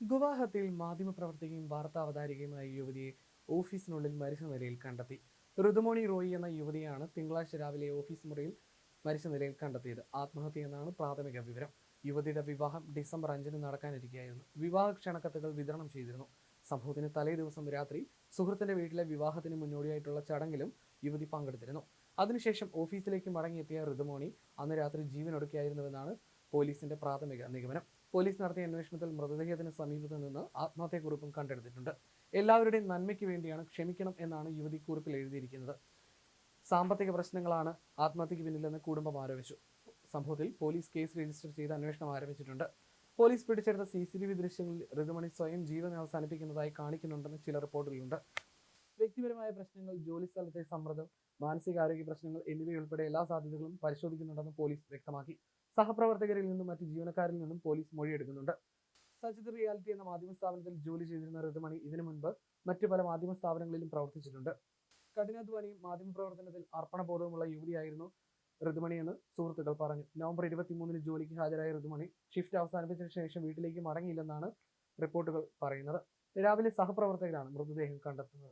ഗുവാഹത്തിയിൽ മാധ്യമപ്രവർത്തകയും വാർത്താ അവതാരികയുമായ യുവതിയെ ഓഫീസിനുള്ളിൽ മരിച്ച നിലയിൽ കണ്ടെത്തി. ഋതുമോണി റോയി എന്ന യുവതിയാണ് തിങ്കളാഴ്ച രാവിലെ ഓഫീസ് മുറിയിൽ മരിച്ച നിലയിൽ കണ്ടെത്തിയത്. ആത്മഹത്യ എന്നാണ് പ്രാഥമിക വിവരം. യുവതിയുടെ വിവാഹം ഡിസംബർ അഞ്ചിന് നടക്കാനിരിക്കുകയായിരുന്നു വിവാഹ ക്ഷണക്കത്തുകൾ വിതരണം ചെയ്തിരുന്നു. സംഭവത്തിന് തലേ ദിവസം രാത്രി സുഹൃത്തിന്റെ വീട്ടിലെ വിവാഹത്തിന് മുന്നോടിയായിട്ടുള്ള ചടങ്ങിലും യുവതി പങ്കെടുത്തിരുന്നു. അതിനുശേഷം ഓഫീസിലേക്ക് മടങ്ങിയെത്തിയ ഋതുമോണി അന്ന് രാത്രി ജീവനൊടുക്കിയായിരുന്നുവെന്നാണ് പോലീസിന്റെ പ്രാഥമിക നിഗമനം. പോലീസ് നടത്തിയ അന്വേഷണത്തിൽ മൃതദേഹത്തിന് സമീപത്ത് നിന്ന് ആത്മഹത്യാക്കുറിപ്പും കണ്ടെടുത്തിട്ടുണ്ട്. എല്ലാവരുടെയും നന്മയ്ക്ക് വേണ്ടിയാണ് ക്ഷമിക്കണം എന്നാണ് യുവതി കുറിപ്പിൽ എഴുതിയിരിക്കുന്നത്. സാമ്പത്തിക പ്രശ്നങ്ങളാണ് ആത്മഹത്യക്ക് പിന്നിലെന്ന് കുടുംബം ആരോപിച്ചു. സംഭവത്തിൽ പോലീസ് കേസ് രജിസ്റ്റർ ചെയ്ത് അന്വേഷണം ആരംഭിച്ചിട്ടുണ്ട്. പോലീസ് പിടിച്ചെടുത്ത സി സി ടി വി ദൃശ്യങ്ങളിൽ ഋതുമണി സ്വയം ജീവൻ അവസാനിപ്പിക്കുന്നതായി കാണിക്കുന്നുണ്ടെന്ന് ചില റിപ്പോർട്ടുകളുണ്ട്. വ്യക്തിപരമായ പ്രശ്നങ്ങൾ ജോലിസ്ഥലത്തെ സമ്മർദ്ദം മാനസികാരോഗ്യ പ്രശ്നങ്ങൾ എന്നിവയുൾപ്പെടെ എല്ലാ സാധ്യതകളും പരിശോധിക്കുന്നുണ്ടെന്ന് പോലീസ് വ്യക്തമാക്കി. സഹപ്രവർത്തകരിൽ നിന്നും മറ്റ് ജീവനക്കാരിൽ നിന്നും പോലീസ് മൊഴിയെടുക്കുന്നുണ്ട്. സജിത് റിയാലിറ്റി എന്ന മാധ്യമ സ്ഥാപനത്തിൽ ജോലി ചെയ്തിരുന്ന ഋതുമണി ഇതിനു മുൻപ് മറ്റു പല മാധ്യമ സ്ഥാപനങ്ങളിലും പ്രവർത്തിച്ചിട്ടുണ്ട്. കഠിനാധ്വാനിയും മാധ്യമപ്രവർത്തനത്തിൽ അർപ്പണബോധവുമുള്ള യുവതിയായിരുന്നു ഋതുമണിയെന്ന് സുഹൃത്തുക്കൾ പറഞ്ഞു. നവംബർ ഇരുപത്തിമൂന്നിന് ജോലിക്ക് ഹാജരായ ഋതുമണി ഷിഫ്റ്റ് അവസാനിപ്പിച്ചതിനു ശേഷം വീട്ടിലേക്ക് മടങ്ങിയില്ലെന്നാണ് റിപ്പോർട്ടുകൾ പറയുന്നത്. രാവിലെ സഹപ്രവർത്തകരാണ് മൃതദേഹം കണ്ടെത്തുന്നത്.